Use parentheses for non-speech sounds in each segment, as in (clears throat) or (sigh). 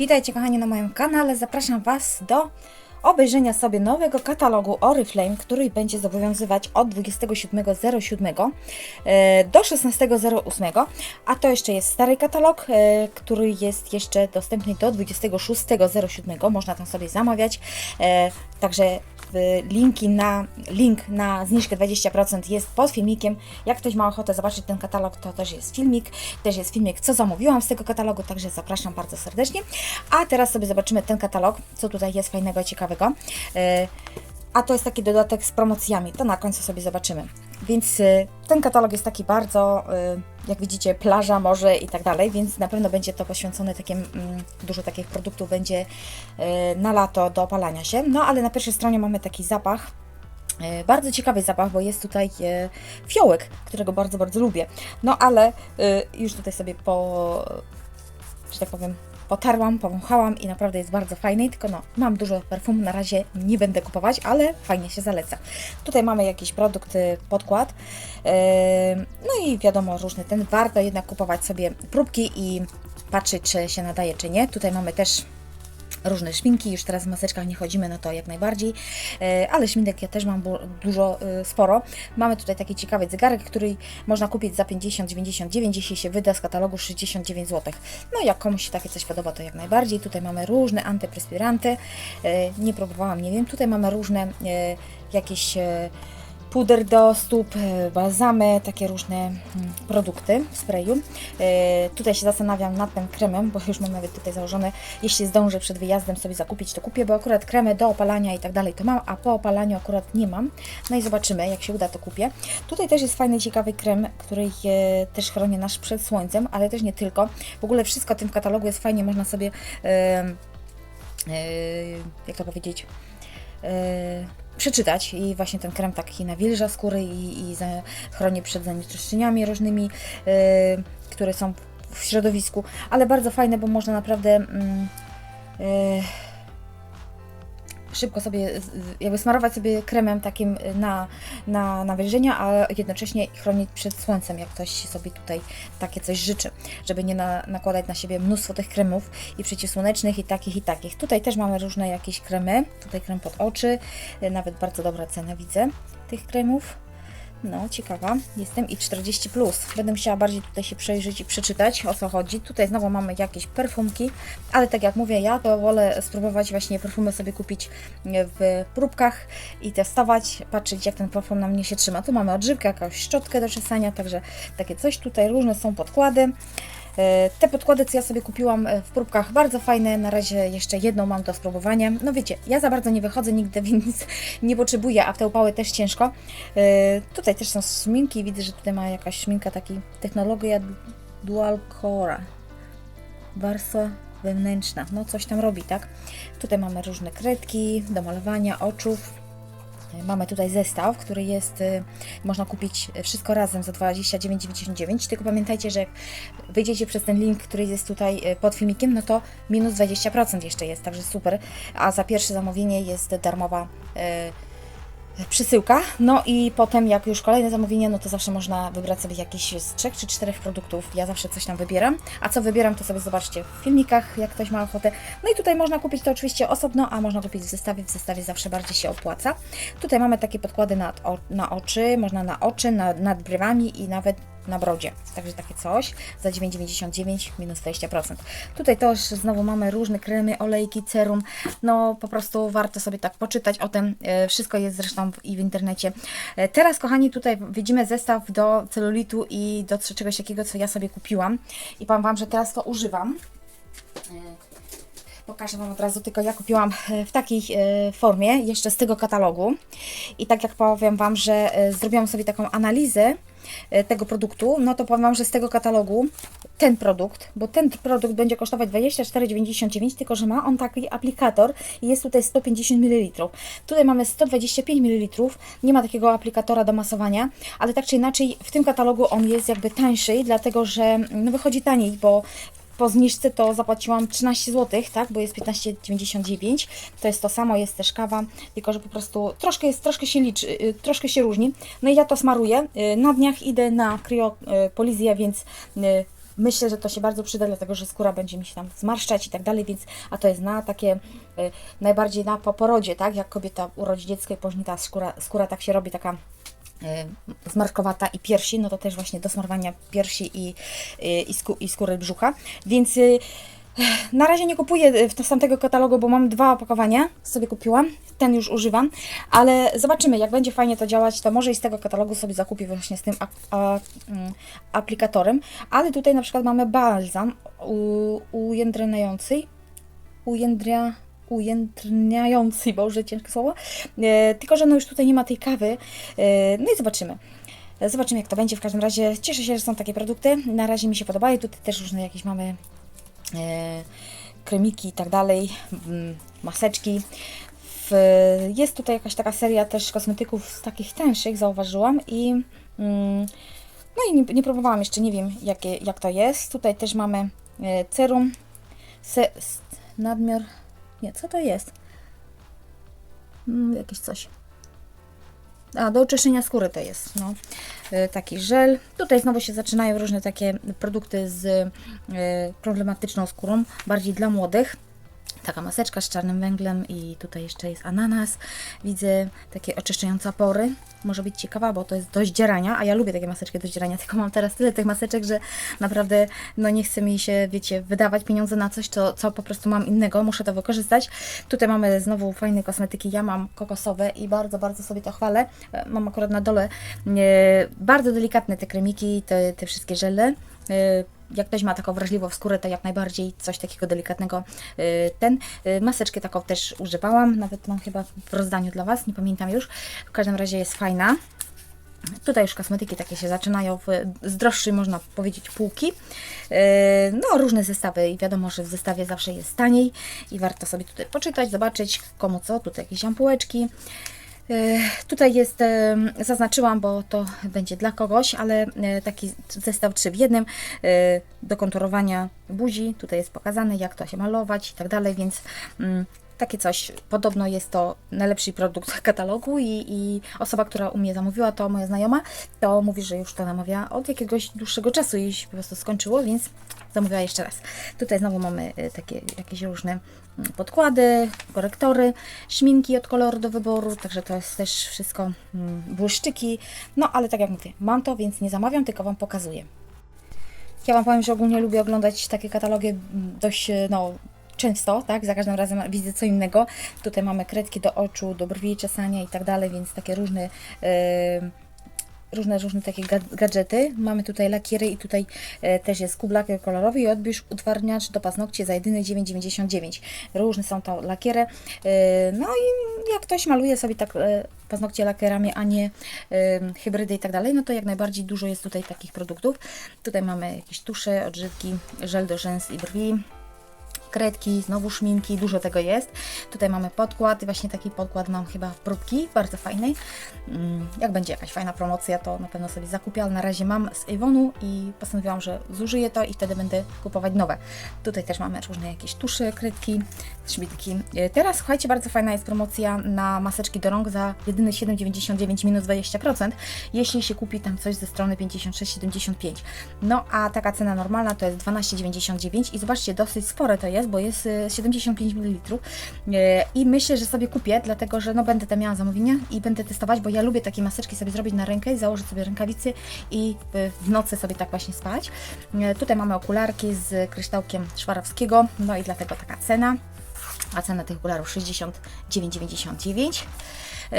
Witajcie kochani na moim kanale. Zapraszam Was do obejrzenia sobie nowego katalogu Oriflame, który będzie zobowiązywać od 27.07 e, do 16.08. A to jeszcze jest stary katalog, e, który jest jeszcze dostępny do 26.07. Można tam sobie zamawiać. E, Także linki na, link na zniżkę 20% jest pod filmikiem. Jak ktoś ma ochotę zobaczyć ten katalog, to też jest filmik. Też jest filmik, co zamówiłam z tego katalogu, także zapraszam bardzo serdecznie. A teraz sobie zobaczymy ten katalog, co tutaj jest fajnego ciekawego. A to jest taki dodatek z promocjami, to na końcu sobie zobaczymy. Więc y, ten katalog jest taki bardzo, y, jak widzicie, plaża, morze i tak dalej, więc na pewno będzie to poświęcone takim, mm, dużo takich produktów będzie y, na lato do opalania się. No ale na pierwszej stronie mamy taki zapach, Bardzo ciekawy zapach, bo jest tutaj fiołek, którego bardzo, bardzo lubię. No ale już tutaj sobie po, że tak powiem, potarłam, powąchałam i naprawdę jest bardzo fajny, tylko no, mam dużo perfum, na razie nie będę kupować, ale fajnie się zaleca. Tutaj mamy jakiś produkt, e, podkład, e, no i wiadomo, różny ten, warto jednak kupować sobie próbki i patrzeć, czy się nadaje, czy nie. Tutaj mamy też różne szminki, już teraz w maseczkach nie chodzimy, no to jak najbardziej, E, ale szminek ja też mam dużo, e, sporo. Mamy tutaj taki ciekawy zegarek, który można kupić za 50-99, jeśli się wyda z katalogu 69 zł. No jak komuś się takie coś podoba, to jak najbardziej. Tutaj mamy różne antyprespiranty, E, nie próbowałam, nie wiem. Tutaj mamy różne jakieś puder do stóp, e, balsamy, takie różne mm, produkty w sprayu. E, Tutaj się zastanawiam nad tym kremem, bo już mam nawet tutaj założone, jeśli zdążę przed wyjazdem sobie zakupić, to kupię, bo akurat kremy do opalania i tak dalej to mam, a po opalaniu akurat nie mam. No i zobaczymy, jak się uda, to kupię. Tutaj też jest fajny, ciekawy krem, który e, też chroni nasz przed słońcem, ale też nie tylko. W ogóle wszystko w tym katalogu jest fajnie, można sobie, jak to powiedzieć, przeczytać i właśnie ten krem taki nawilża skóry i, i chroni przed zanieczyszczeniami różnymi, e, które są w środowisku, ale bardzo fajne, bo można naprawdę e, szybko sobie, jakby smarować sobie kremem takim na, na nawilżenia, a jednocześnie chronić przed słońcem, jak ktoś sobie tutaj takie coś życzy, żeby nie na, nakładać na siebie mnóstwo tych kremów i przeciwsłonecznych i takich i takich. Tutaj też mamy różne jakieś kremy, tutaj krem pod oczy, y, nawet bardzo dobra cena widzę tych kremów. No, ciekawa jestem i 40. Plus. Będę musiała bardziej tutaj się przejrzeć i przeczytać o co chodzi. Tutaj znowu mamy jakieś perfumki, ale tak jak mówię, ja to wolę spróbować właśnie perfumy sobie kupić w próbkach i testować, patrzeć jak ten perfum na mnie się trzyma. Tu mamy odżywkę, jakąś szczotkę do czesania, także takie coś. Tutaj różne są podkłady. E, Te podkłady, co ja sobie kupiłam e, w próbkach, bardzo fajne. Na razie jeszcze jedną mam do spróbowania. No wiecie, ja za bardzo nie wychodzę nigdy, (laughs) więc nie potrzebuję, a w te upały też ciężko. E, Tutaj też są szminki. Widzę, że tutaj ma jakaś szminka, taki technologia dual core. Warstwa wewnętrzna. No coś tam robi, tak? Tutaj mamy różne kredki do malowania oczów. Mamy tutaj zestaw, który jest, y, można kupić wszystko razem za 29,99. Tylko pamiętajcie, że jak wyjdziecie przez ten link, który jest tutaj y, pod filmikiem, no to minus 20% jeszcze jest, także super. A za pierwsze zamówienie jest darmowa y, przesyłka. No i potem, jak już kolejne zamówienie, no to zawsze można wybrać sobie jakieś z trzech czy czterech produktów. Ja zawsze coś tam wybieram. A co wybieram, to sobie zobaczcie w filmikach, jak ktoś ma ochotę. No i tutaj można kupić to oczywiście osobno, a można kupić w zestawie. W zestawie zawsze bardziej się opłaca. Tutaj mamy takie podkłady na, o, na oczy, można na oczy, na, nad brywami i nawet na brodzie. Także takie coś za 9,99 minus 20%. Tutaj też znowu mamy różne kremy, olejki, serum. No po prostu warto sobie tak poczytać o tym. E, Wszystko jest zresztą w, i w internecie. E, Teraz kochani tutaj widzimy zestaw do celulitu i do czegoś takiego, co ja sobie kupiłam. I powiem Wam, że teraz to używam. Pokażę Wam od razu, tylko ja kupiłam e, w takiej e, formie, jeszcze z tego katalogu. I tak jak powiem Wam, że e, zrobiłam sobie taką analizę tego produktu, no to powiem Wam, że z tego katalogu ten produkt, bo ten produkt będzie kosztować 24,99, tylko że ma on taki aplikator i jest tutaj 150 ml. Tutaj mamy 125 ml, nie ma takiego aplikatora do masowania, ale tak czy inaczej w tym katalogu on jest jakby tańszy, dlatego że no, wychodzi taniej, bo po zniżce to zapłaciłam 13 zł, tak, bo jest 15,99. To jest to samo, jest też kawa, tylko że po prostu troszkę jest, troszkę się liczy, y, troszkę się różni. No i ja to smaruję. Y, Na dniach idę na kryopolizję, więc y, myślę, że to się bardzo przyda, dlatego że skóra będzie mi się tam zmarszczać i tak dalej, więc a to jest na takie najbardziej na po porodzie, tak? Jak kobieta urodzi dziecko i później ta skóra, skóra tak się robi taka zmarszkowata i piersi, no to też właśnie do smarowania piersi i, y, i, skó i skóry brzucha, więc y, na razie nie kupuję z tamtego katalogu, bo mam dwa opakowania, sobie kupiłam, ten już używam, ale zobaczymy, jak będzie fajnie to działać, to może i z tego katalogu sobie zakupię właśnie z tym mm, aplikatorem, ale tutaj na przykład mamy balsam u, ujędrniający, ujędria, ujędrniający, boże, ciężkie słowo, e, tylko że no już tutaj nie ma tej kawy, e, no i zobaczymy. Zobaczymy jak to będzie, w każdym razie cieszę się, że są takie produkty, na razie mi się podobają, tutaj też różne jakieś mamy e, kremiki i tak dalej, mm, maseczki. W, jest tutaj jakaś taka seria też kosmetyków z takich tańszych, zauważyłam i mm, no i nie, nie próbowałam jeszcze, nie wiem jakie, jak to jest. Tutaj też mamy e, serum, se, nadmiar, nie, co to jest? Mm, jakieś coś. A, do oczyszczenia skóry to jest, no. Y, Taki żel. Tutaj znowu się zaczynają różne takie produkty z y, problematyczną skórą, bardziej dla młodych. Taka maseczka z czarnym węglem i tutaj jeszcze jest ananas. Widzę takie oczyszczające pory. Może być ciekawa, bo to jest do zdzierania, a ja lubię takie maseczki do zdzierania, tylko mam teraz tyle tych maseczek, że naprawdę no nie chce mi się, wiecie, wydawać pieniądze na coś, co, co po prostu mam innego, muszę to wykorzystać. Tutaj mamy znowu fajne kosmetyki, ja mam kokosowe i bardzo, bardzo sobie to chwalę. E, Mam akurat na dole e, bardzo delikatne te kremiki, te, te wszystkie żele. Jak ktoś ma taką wrażliwą skórę, to jak najbardziej coś takiego delikatnego. y, Ten y, maseczkę taką też używałam, nawet mam chyba w rozdaniu dla Was, nie pamiętam już. W każdym razie jest fajna. Tutaj już kosmetyki takie się zaczynają w, z droższej, można powiedzieć, półki. Yy, No, różne zestawy i wiadomo, że w zestawie zawsze jest taniej i warto sobie tutaj poczytać, zobaczyć komu co. Tutaj jakieś ampułeczki. Yy, Tutaj jest, yy, zaznaczyłam, bo to będzie dla kogoś, ale yy, taki zestaw 3 w jednym do konturowania buzi. Tutaj jest pokazane, jak to się malować i tak dalej, więc mm, takie coś. Podobno jest to najlepszy produkt (laughs) katalogu i, i osoba, która u mnie zamówiła, to moja znajoma, to mówi, że już to namawia od jakiegoś dłuższego czasu i się po prostu skończyło, więc zamówiła jeszcze raz. Tutaj znowu mamy y, takie jakieś różne mm, podkłady, korektory, szminki od koloru do wyboru, także to jest też wszystko mm, błyszczyki. No ale tak jak mówię, mam to, więc nie zamawiam, tylko Wam pokazuję. Ja Wam powiem, że ogólnie lubię oglądać takie katalogi mm, dość, e, no, często, tak? Za każdym razem widzę co innego. Tutaj mamy kredki do oczu, do brwi, czesania i tak dalej, więc takie różne. e, Różne, różne takie ga- gadżety. Mamy tutaj lakiery i tutaj e, też jest kub lakier kolorowy i odbierz utwarniacz do paznokci za jedyne 9,99. Różne są to lakiery. E, no i jak ktoś maluje sobie tak e, paznokcie lakierami, a nie hybrydy i tak dalej, no to jak najbardziej dużo jest tutaj takich produktów. Tutaj mamy jakieś tusze, odżywki, żel do rzęs i brwi kredki, znowu szminki, dużo tego jest. Tutaj mamy podkład właśnie taki podkład mam chyba w próbki, bardzo fajnej. Mm, Jak będzie jakaś fajna promocja, to na pewno sobie zakupię, ale na razie mam z Avonu i postanowiłam, że zużyję to i wtedy będę kupować nowe. Tutaj też mamy różne jakieś tusze, kredki, szmitki. E, Teraz słuchajcie, bardzo fajna jest promocja na maseczki do rąk za jedyne 7,99 minus 20%, jeśli się kupi tam coś ze strony 56,75. No a taka cena normalna to jest 12,99 i zobaczcie, dosyć spore to jest, bo jest e, 75 ml E, i myślę, że sobie kupię, dlatego że no będę tam miała zamówienia i będę testować, bo ja lubię takie maseczki sobie zrobić na rękę i założyć sobie rękawicy i w- w nocy sobie tak właśnie spać. E, Tutaj mamy okularki z kryształkiem Szwarowskiego, no i dlatego taka cena. A cena tych okularów 69,99. Yy,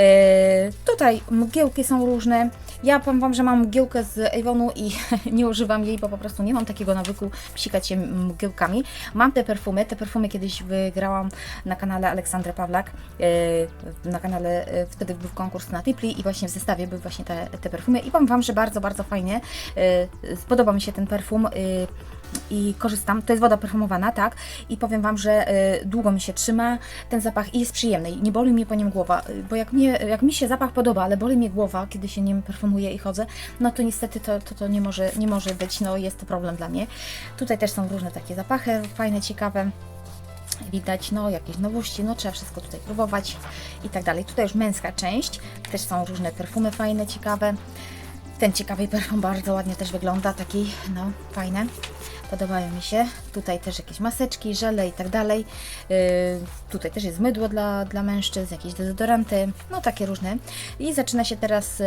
tutaj mgiełki są różne. Ja powiem Wam, że mam mgiełkę z Avonu i (laughs) nie używam jej, bo po prostu nie mam takiego nawyku psikać się mgiełkami. Mam te perfumy. Te perfumy kiedyś wygrałam na kanale Aleksandry Pawlak. Yy, na kanale yy, wtedy był konkurs na Tipli i właśnie w zestawie były właśnie te, te perfumy. I powiem Wam, że bardzo, bardzo fajnie. Yy, mi się ten perfum. Yy, i korzystam. To jest woda perfumowana, tak? I powiem Wam, że y, długo mi się trzyma ten zapach i jest przyjemny. Nie boli mnie po nim głowa, y, bo jak, mnie, jak mi się zapach podoba, ale boli mnie głowa, kiedy się nim perfumuję i chodzę, no to niestety to, to, to nie, może, nie może być, no jest to problem dla mnie. Tutaj też są różne takie zapachy, fajne, ciekawe. Widać, no, jakieś nowości, no, trzeba wszystko tutaj próbować i tak dalej. Tutaj już męska część, też są różne perfumy fajne, ciekawe. Ten ciekawy perfum bardzo ładnie też wygląda, taki, no, fajne. Podobają mi się. Tutaj też jakieś maseczki, żele i tak dalej. Yy, tutaj też jest mydło dla, dla mężczyzn, jakieś dezodoranty, no takie różne. I zaczyna się teraz yy,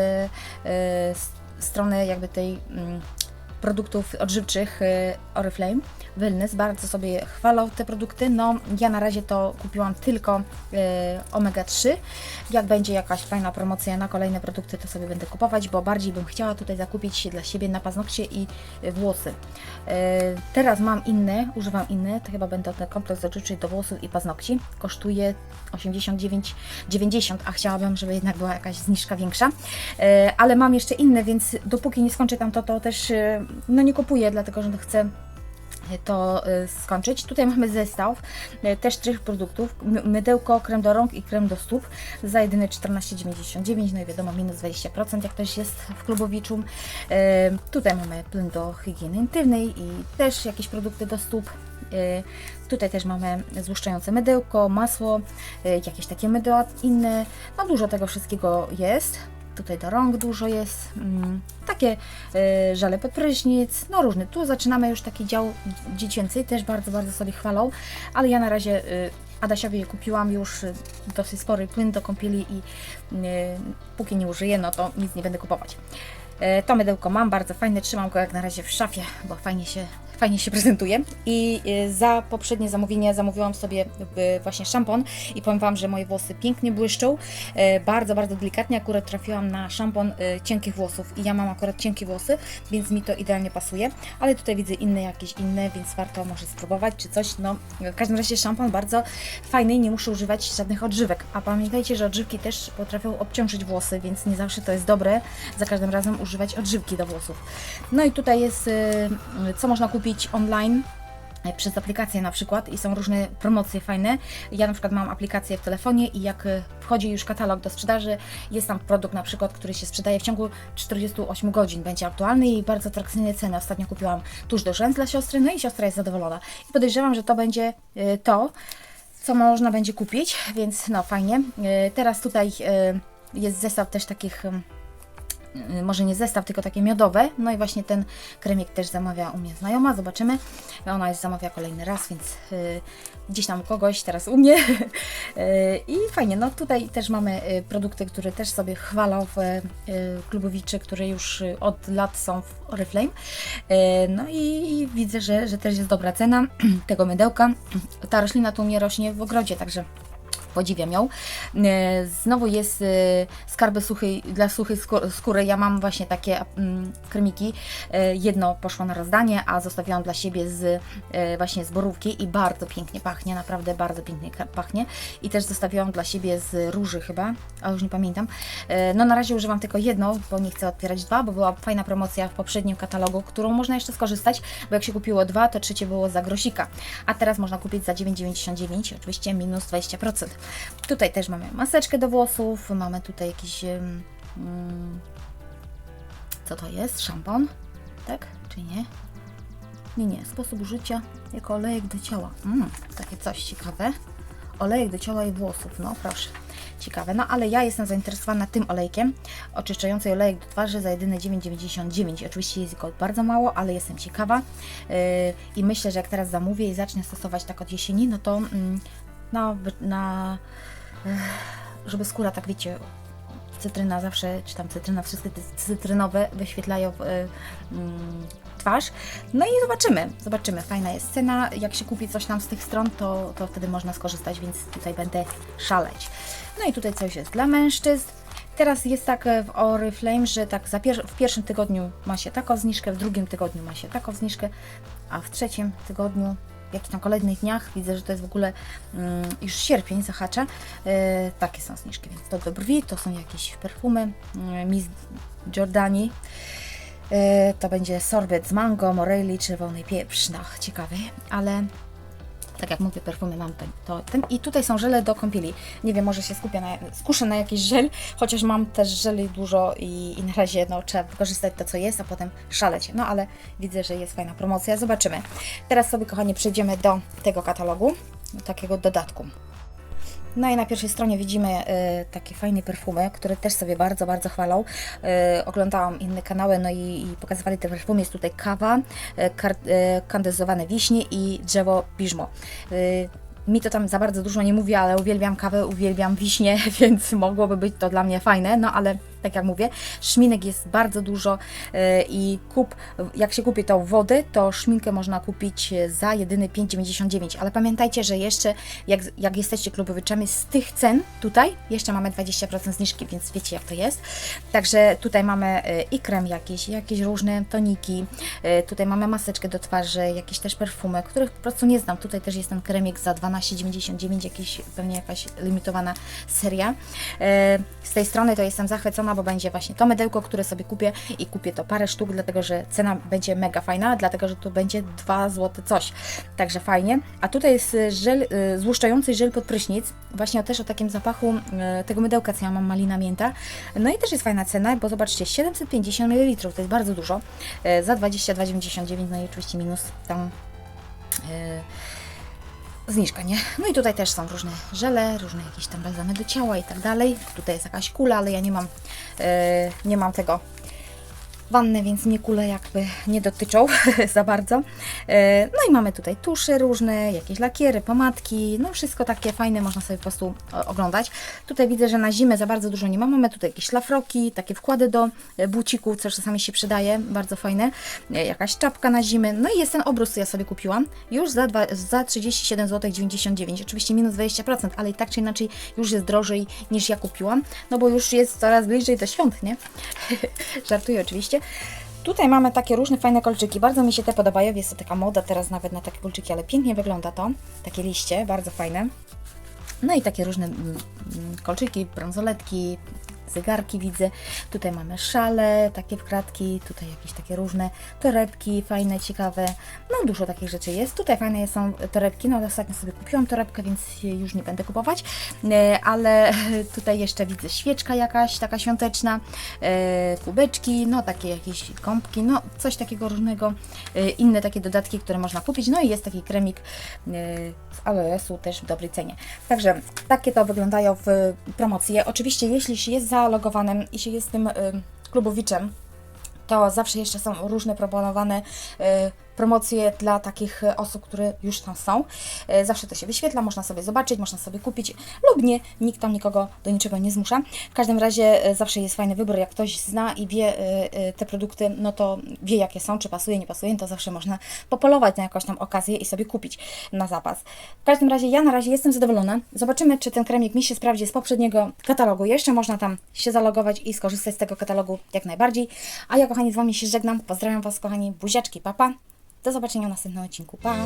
yy, strony jakby tej mm, produktów odżywczych yy, Oriflame. Wellness bardzo sobie chwalą te produkty. No, ja na razie to kupiłam tylko yy, omega 3. Jak będzie jakaś fajna promocja na kolejne produkty, to sobie będę kupować, bo bardziej bym chciała tutaj zakupić dla siebie na paznokcie i y, włosy. Teraz mam inne, używam inne, to chyba będą ten kompleks odżywczy do włosów i paznokci. Kosztuje 89,90, a chciałabym, żeby jednak była jakaś zniżka większa. Ale mam jeszcze inne, więc dopóki nie skończę tam to, to też no nie kupuję, dlatego że chcę to y, skończyć. Tutaj mamy zestaw y, też trzech produktów. My- Mydełko, krem do rąk i krem do stóp za jedyne 14,99. No i wiadomo, minus 20% jak ktoś jest w klubowiczu. Tutaj mamy plyn do higieny intymnej i też jakieś produkty do stóp. Tutaj też mamy złuszczające mydełko, masło, jakieś takie mydła inne. No dużo tego wszystkiego jest. Tutaj do rąk dużo jest. Mm, takie y, żale pod prysznic, no różne. Tu zaczynamy już taki dział dziecięcy, też bardzo, bardzo sobie chwalą, ale ja na razie y, Adasiowi kupiłam już y, dosyć spory plyn do kąpieli i póki nie użyję, no to nic nie będę kupować. E, To mydełko mam, bardzo fajne, trzymam go jak na razie w szafie, bo fajnie się, fajnie się prezentuje. I e, za poprzednie zamówienie zamówiłam sobie e, właśnie szampon i powiem Wam, że moje włosy pięknie błyszczą. E, Bardzo, bardzo delikatnie akurat trafiłam na szampon cienkich włosów i ja mam akurat cienkie włosy, więc mi to idealnie pasuje. Ale tutaj widzę inne jakieś inne, więc warto może spróbować czy coś. No, w każdym razie szampon bardzo fajny i nie muszę używać żadnych odżywek. A pamiętajcie, że odżywki też potrafią obciążyć włosy, więc nie zawsze to jest dobre za każdym razem używać odżywki do włosów. No i tutaj jest, y, co można kupić online e, przez aplikację na przykład i są różne promocje fajne. Ja na przykład mam aplikację w telefonie i jak e, wchodzi już katalog do sprzedaży, jest tam produkt na przykład, który się sprzedaje w ciągu 48 godzin, będzie aktualny i bardzo atrakcyjne ceny. Ostatnio kupiłam tuż do rzęs dla siostry, no i siostra jest zadowolona. I podejrzewam, że to będzie e, to, co można będzie kupić, więc no fajnie. Teraz tutaj jest zestaw też takich może nie zestaw, tylko takie miodowe. No i właśnie ten kremik też zamawia u mnie znajoma, zobaczymy. Ona już zamawia kolejny raz, więc y, gdzieś tam u kogoś, teraz u mnie. (laughs) Y, I fajnie, no tutaj też mamy y, produkty, które też sobie chwalą w y, klubowiczy, które już y, od lat są w Oriflame. Y, No i, i widzę, że, że też jest dobra cena (clears throat) tego mydełka. Ta roślina tu mnie rośnie w ogrodzie, także podziwiam ją. E, Znowu jest e, skarby suchej, dla suchej skó- skóry. Ja mam właśnie takie mm, kremiki. E, Jedno poszło na rozdanie, a zostawiłam dla siebie z właśnie z borówki i bardzo pięknie pachnie, naprawdę bardzo pięknie pachnie. I też zostawiłam dla siebie z róży chyba, a już nie pamiętam. No na razie używam tylko jedno, bo nie chcę otwierać dwa, bo była fajna promocja w poprzednim katalogu, którą można jeszcze skorzystać, bo jak się kupiło dwa, to trzecie było za grosika, a teraz można kupić za 9,99, oczywiście minus 20%. Tutaj też mamy maseczkę do włosów, mamy tutaj jakiś. mm, co to jest? Szampon? Tak? Czy nie? Nie, nie. Sposób użycia jako olejek do ciała. Mm, takie coś ciekawe. Olejek do ciała i włosów, no proszę. Ciekawe, no ale ja jestem zainteresowana tym olejkiem. Oczyszczający olejek do twarzy za jedyne 9,99. Oczywiście jest go bardzo mało, ale jestem ciekawa. Yy, I myślę, że jak teraz zamówię i zacznę stosować tak od jesieni, no to mm, na, na Ech, żeby skóra, tak wiecie, cytryna zawsze, czy tam cytryna, wszystkie te cytrynowe wyświetlają y, mm, twarz. No i zobaczymy, zobaczymy. Fajna jest cena. Jak się kupi coś tam z tych stron, to, to wtedy można skorzystać, więc tutaj będę szaleć. No i tutaj coś jest dla mężczyzn. Teraz jest tak e, w Oriflame, że tak pier- w pierwszym tygodniu ma się taką zniżkę, w drugim tygodniu ma się taką zniżkę, a w trzecim tygodniu, jakichś tam kolejnych dniach, widzę, że to jest w ogóle mm, już sierpień zahacza, e, takie są zniżki, więc to do brwi, to są jakieś perfumy, mm, Miss Giordani, e, to będzie sorbet z mango, morelli, czerwony pieprz, no ciekawy, ale tak jak mówię, perfumy mam ten, to ten. I tutaj są żele do kąpieli. Nie wiem, może się skupię na, skuszę na jakiś żel, chociaż mam też żeli dużo i, i na razie no, trzeba wykorzystać to, co jest, a potem szaleć. No ale widzę, że jest fajna promocja. Zobaczymy. Teraz sobie, kochani, przejdziemy do tego katalogu, do takiego dodatku. No i na pierwszej stronie widzimy e, takie fajne perfumy, które też sobie bardzo, bardzo chwalą. E, oglądałam inne kanały, no i, i pokazywali te perfumy. Jest tutaj kawa, kar, e, kandyzowane wiśnie i drzewo piżmo. E, mi to tam za bardzo dużo nie mówi, ale uwielbiam kawę, uwielbiam wiśnie, (laughs) więc mogłoby być to dla mnie fajne, no ale tak jak mówię, szminek jest bardzo dużo e, i kup, jak się kupi tą wodę, to szminkę można kupić za jedyny 5,99, ale pamiętajcie, że jeszcze jak, jak jesteście klubowiczami z tych cen tutaj, jeszcze mamy 20% zniżki, więc wiecie jak to jest. Także tutaj mamy e, i krem jakiś, jakieś różne toniki, e, tutaj mamy maseczkę do twarzy, jakieś też perfumy, których po prostu nie znam. Tutaj też jest ten kremik za 12,99, jakiś, pewnie jakaś limitowana seria. E, Z tej strony to jestem zachwycona, bo będzie właśnie to mydełko, które sobie kupię i kupię to parę sztuk, dlatego że cena będzie mega fajna, dlatego że to będzie 2 zł coś. Także fajnie. A tutaj jest żel, e, złuszczający żel pod prysznic, właśnie też o takim zapachu e, tego mydełka, co ja mam, malina mięta. No i też jest fajna cena, bo zobaczcie, 750 ml, to jest bardzo dużo, e, za 22,99, no i oczywiście minus tam e, zniżka, nie? No i tutaj też są różne żele, różne jakieś tam balsamy do ciała i tak dalej. Tutaj jest jakaś kula, ale ja nie mam, e, nie mam tego wanny, więc mnie kule jakby nie dotyczą (laughs) za bardzo. E, No i mamy tutaj tusze różne, jakieś lakiery, pomadki, no wszystko takie fajne, można sobie po prostu o- oglądać. Tutaj widzę, że na zimę za bardzo dużo nie ma. Mamy tutaj jakieś szlafroki, takie wkłady do e, bucików, co czasami się przydaje, bardzo fajne. E, Jakaś czapka na zimę. No i jest ten obrus, co ja sobie kupiłam, już za, dwa, za 37 zł 99. Oczywiście minus 20%, ale i tak czy inaczej już jest drożej niż ja kupiłam, no bo już jest coraz bliżej do świąt, nie? (laughs) Żartuję oczywiście. Tutaj mamy takie różne fajne kolczyki. Bardzo mi się te podobają. Jest to taka moda teraz nawet na takie kolczyki, ale pięknie wygląda to. Takie liście, bardzo fajne. No i takie różne mm, mm, kolczyki, bransoletki, zegarki widzę. Tutaj mamy szale, takie wkradki, tutaj jakieś takie różne torebki, fajne, ciekawe. No dużo takich rzeczy jest. Tutaj fajne są torebki, no ostatnio sobie kupiłam torebkę, więc już nie będę kupować. E, Ale (laughs) tutaj jeszcze widzę świeczka jakaś, taka świąteczna, e, kubeczki, no takie jakieś kąpki, no coś takiego różnego. E, Inne takie dodatki, które można kupić. No i jest taki kremik z aloesu też w dobrej cenie. Także takie to wyglądają w promocji. Oczywiście jeśli się jest zalogowanym i się jest tym y, klubowiczem, to zawsze jeszcze są różne proponowane y, promocje dla takich y, osób, które już tam są. Y, Zawsze to się wyświetla, można sobie zobaczyć, można sobie kupić lub nie, nikt tam nikogo do niczego nie zmusza. W każdym razie y, zawsze jest fajny wybór, jak ktoś zna i wie te produkty, no to wie jakie są, czy pasuje, nie pasuje, to zawsze można popolować na jakąś tam okazję i sobie kupić na zapas. W każdym razie ja na razie jestem zadowolona. Zobaczymy, czy ten kremik mi się sprawdzi z poprzedniego katalogu. Jeszcze można tam się zalogować i skorzystać z tego katalogu jak najbardziej. A ja kochani z Wami się żegnam. Pozdrawiam Was kochani, buziaczki, papa. Do zobaczenia w następnym odcinku. Pa!